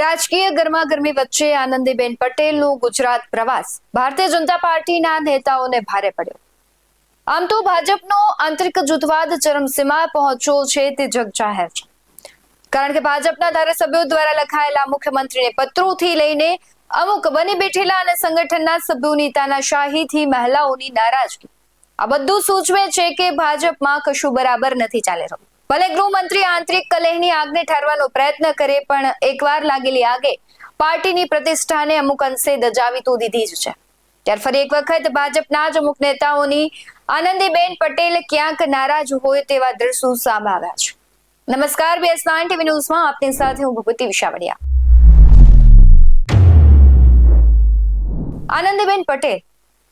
રાજકીય ગરમાગરમી વચ્ચે આનંદીબેન પટેલનું ગુજરાત પ્રવાસ ભારતીય જનતા પાર્ટીના નેતાઓને ભારે પડ્યો. આમ તો ભાજપનો આંતરિક જૂથવાદ ચરમસીમા પહોંચ્યો છે તે જગજાહેર છે. કારણ કે ભાજપના ધારાસભ્યો દ્વારા લખાયેલા મુખ્યમંત્રીને પત્રોથી લઈને અમુક બની બેઠેલા અને સંગઠનના સભ્યોની તાનાશાહીથી મહિલાઓની નારાજગી. આ બધું સૂચવે છે કે ભાજપમાં કશું બરાબર નથી ચાલી રહ્યું. ભલે ગૃહમંત્રી આંતરિક કલહની આગને ઠારવાનો પ્રયત્ન કરે, પણ એકવાર લાગેલી આગે પાર્ટીની પ્રતિષ્ઠાને અમુક અંશે દજાવી તો દીધી જ છે. ત્યારે ફરી એક વખત ભાજપના જ અમુક નેતાઓની આનંદીબેન પટેલ ક્યાંક નારાજ હોય તેવા દ્રશ્યો સામે આવ્યા છે. નમસ્કાર બીએસ નાઇન ટીવી ન્યૂઝમાં આપની સાથે હું ભૂપતિ વિશાવડિયા. આનંદીબેન પટેલ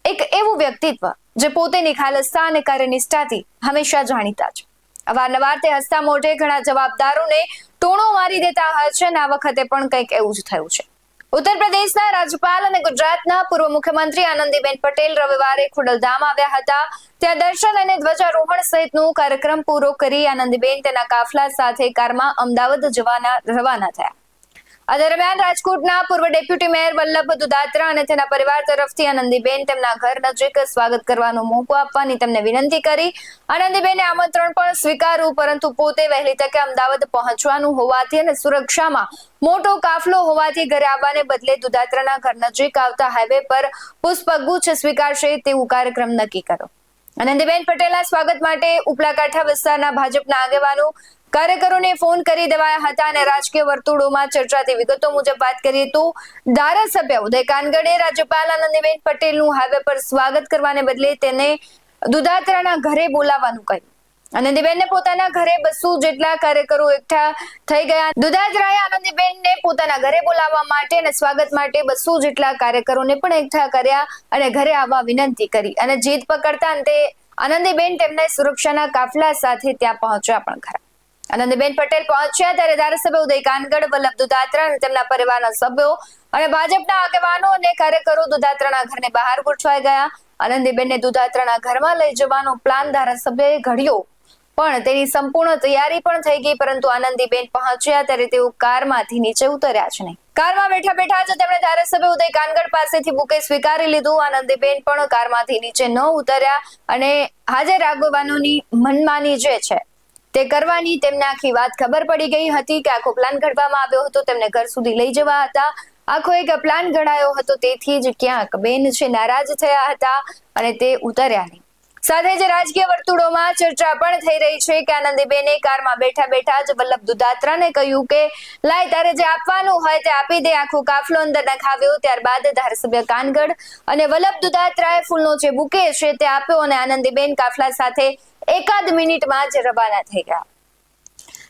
એક એવું વ્યક્તિત્વ જે પોતે નિખાલસતા અને કાર્યનિષ્ઠાથી હંમેશા જાણીતા છે. અવારનવાર તે હસતા મોઢે ઘણા જવાબદારોને ટોણો મારી દેતા હોય છે આ વખતે પણ કંઈક એવું જ થયું છે. ઉત્તર પ્રદેશના રાજ્યપાલ અને ગુજરાતના પૂર્વ મુખ્યમંત્રી આનંદીબેન પટેલ રવિવારે ખુડલધામ આવ્યા હતા. ત્યાં દર્શન અને ધ્વજારોહણ સહિતનો કાર્યક્રમ પૂરો કરી આનંદીબેન તેના કાફલા સાથે કારમાં અમદાવાદ જવાના રવાના થયા. આ દરમિયાન રાજકોટના પૂર્વ ડેપ્યુટી મેયર વલ્લભ દુદાત્રા અને તેના પરિવાર તરફથી આનંદીબેન તેમના ઘર નજીક સ્વાગત કરવાનો મોકો આપવાની તેમને વિનંતી કરી. આનંદીબેને આમંત્રણ પણ સ્વીકાર્યું, પરંતુ પોતે વહેલી તકે અમદાવાદ પહોંચવાનું હોવાથી અને સુરક્ષામાં મોટો કાફલો હોવાથી ઘરે આવવાને બદલે દુદાત્રાના ઘર નજીક આવતા હાઈવે પર પુષ્પગુચ્છ સ્વીકારશે તેવું કાર્યક્રમ નક્કી કરો આનંદીબેન પટેલના સ્વાગત માટે ઉપલા કાંઠા વિસ્તારના ભાજપના આગેવાનો કાર્યકરોને ફોન કરી દેવાયા હતા અને રાજકીય વર્તુળોમાં ચર્ચાતી વિગતો મુજબ વાત કરીએ તો ધારાસભ્ય ઉદય કાનગડે રાજ્યપાલ આનંદીબેન પટેલનું હાઈવે પર સ્વાગત કરવાને બદલે તેને દુધાત્રાના ઘરે બોલાવવાનું કહ્યું. આનંદીબેનને પોતાના ઘરે બસો જેટલા કાર્યકરો એકઠા થઈ ગયા. દુધાત્રાએ આનંદીબેનને પોતાના ઘરે બોલાવવા માટે અને સ્વાગત માટે બસો જેટલા કાર્યકરોને પણ એકઠા કર્યા અને ઘરે આવવા વિનંતી કરી અને જીત પકડતા અંતે આનંદીબેન તેમને સુરક્ષાના કાફલા સાથે ત્યાં પહોંચ્યા પણ ખરા. આનંદીબેન પટેલ પહોંચ્યા ત્યારે ધારાસભ્ય ઉદય કાનગડ, વલ્લભ દુધાત્રા અને તેમના પરિવારના સભ્યો અને ભાજપના આગેવાનો અને કાર્યકરો દુધાત્રાના ઘરને બહાર ગોઠવાઈ ગયા. આનંદીબેનને દુધાત્રાના ઘરમાં લઈ જવાનો પ્લાન ધારાસભ્યએ ઘડ્યો. પણ તેની સંપૂર્ણ તૈયારી પણ થઈ ગઈ, પરંતુ આનંદીબેન પહોંચ્યા ત્યારે તેઓ કારમાંથી નીચે ઉતર્યા છે નહીં. કારમાં બેઠા બેઠા જ તેમણે ધારાસભ્ય ઉદય કાનગડ પાસેથી બુકે સ્વીકારી લીધું. આનંદીબેન પણ કારમાંથી નીચે ન ઉતર્યા અને હાજર આગેવાનોની મનમાની જે છે તે કરવાની તેમને આખી વાત ખબર પડી ગઈ હતી કે આખો પ્લાન ઘડવામાં આવ્યો હતો. તેમને ઘર સુધી લઈ જવા હતા. આખો એક પ્લાન ઘડાયો હતો. તેથી જ ક્યાંક બેન છે નારાજ થયા હતા અને તે ઉતર્યા નહીં. સાથે જ રાજકીય વર્તુળોમાં ચર્ચા પણ થઈ રહી છે કે આનંદીબેને કારમાં બેઠા બેઠા જ વલ્લભ દુધાત્રાને કહ્યું કે, લાય, તારે જે આપવાનું હોય તે આપી દે. આખો કાફલો અંદર નખાવ્યો. ત્યારબાદ ધારાસભ્ય કાનગઢ અને વલ્લભ દુધાત્રાએ ફૂલનો જે બુકે છે તે આપ્યો અને આનંદીબેન કાફલા સાથે એકાદ મિનિટમાં જ રવાના થઈ ગયા.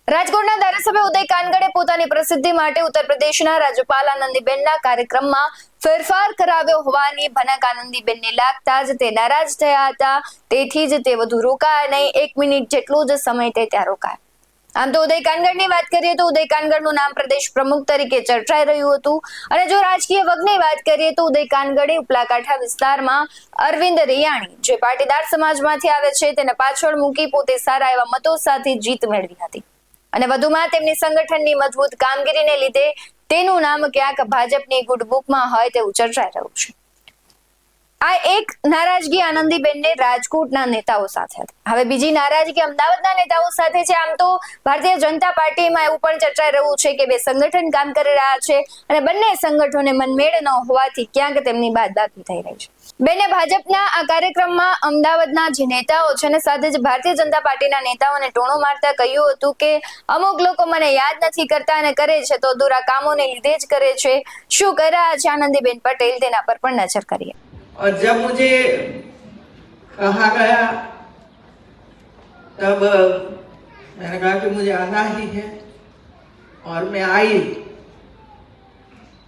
રાજકોટના ધારાસભ્ય ઉદય કાનગડે પોતાની પ્રસિદ્ધિ માટે ઉત્તર પ્રદેશના રાજ્યપાલ આનંદીબેનના કાર્યક્રમમાં ફેરફાર કરાવ્યો હોવાની ભનક આનંદીબેનને લાગતા જ તે નારાજ થયા હતા. તેથી જ તે વધુ રોકાયા નહીં. એક મિનિટ જેટલો જ સમય તે ત્યાં રોકાયા. આમ તો ઉદય કાનગડની વાત કરીએ તો ઉદય કાનગડનું નામ પ્રદેશ પ્રમુખ તરીકે ચર્ચાઈ રહ્યું હતું. અને જો રાજકીય વગની વાત કરીએ તો ઉદય કાનગડે ઉપલાકાંઠા વિસ્તારમાં અરવિંદ રિયાણી, જે પાટીદાર સમાજમાંથી આવે છે, તેને પાછળ મૂકી પોતે સારા એવા મતો સાથે જીત મેળવી હતી. અને વધુમાં તેમની સંગઠનની મજબૂત કામગીરીને લીધે તેનું નામ ક્યાંક ભાજપની ગુડબુકમાં હોય તેવું ચર્ચાઈ રહ્યું છે. આ એક નારાજગી આનંદીબેનને રાજકોટના નેતાઓ સાથે હવે બીજી નારાજગી અમદાવાદના નેતાઓ સાથે છે. આમ તો ભારતીય જનતા પાર્ટીમાં એવું પણ ચર્ચાઈ રહ્યું છે કે બે સંગઠન કામ કરી રહ્યા છે અને બંને સંગઠનોને મનમેળ ન હોવાથી ક્યાંક તેમની બાદબાકી થઈ રહી છે. બેને ભાજપના આ કાર્યક્રમમાં અમદાવાદના જે નેતાઓ છે અને સાથે જ ભારતીય જનતા પાર્ટીના નેતાઓને ટોણો મારતા કહ્યું હતું કે અમુક લોકો મને યાદ નથી કરતા અને કરે છે તો અધૂરા કામોને લીધે જ કરે છે. શું કર્યા છે આનંદીબેન પટેલ? તેના પર પણ નજર કરીએ. और जब मुझे कहा गया, तब मैंने कहा कि मुझे आना ही है और मैं आई।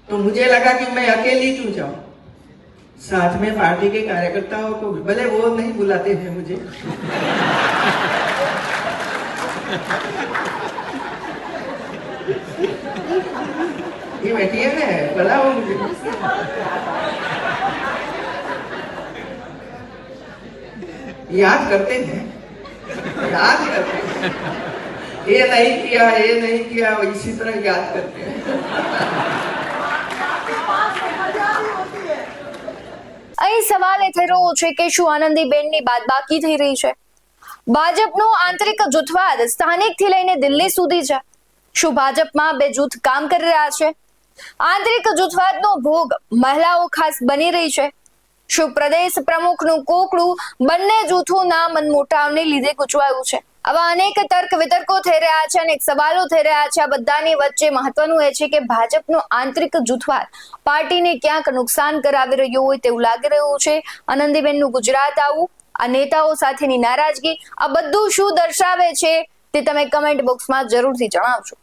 तो मुझे लगा कि मैं अकेली क्यों जाऊँ? साथ में पार्टी के कार्यकर्ताओं को भी, भले वो नहीं बुलाते हैं मुझे। ये बैठी है ना, बुलाओ मुझे। याद करते हैं। याद करते हैं। ये नहीं किया, ये नहीं किया इसी तरह याद करते हैं। અહીં સવાલ એ થઈ રહ્યો છે કે શું આનંદીબેનની બાદબાકી થઈ રહી છે? ભાજપનો આંતરિક જૂથવાદ સ્થાનિકથી લઈને દિલ્હી સુધી છે. શું ભાજપમાં બે જૂથ કામ કરી રહ્યા છે? આંતરિક જૂથવાદનો ભોગ મહિલાઓ ખાસ બની રહી છે. શું પ્રદેશ પ્રમુખનું કોકડું બંને જૂથોના મનમોટાવને લીધે ગૂંચવાયું છે. આવા અનેક તર્ક વિતર્કો થઈ રહ્યા છે, અનેક સવાલો થઈ રહ્યા છે. આ બધાની વચ્ચે મહત્વનું એ છે કે ભાજપનો આંતરિક જૂથવાદ પાર્ટીને ક્યાંક નુકસાન કરાવી રહ્યો હોય તેવું લાગી રહ્યું છે. આનંદીબેનનું ગુજરાત આવું, આ નેતાઓ સાથેની નારાજગી, આ બધું શું દર્શાવે છે તે તમે કમેન્ટ બોક્સમાં જરૂરથી જણાવજો.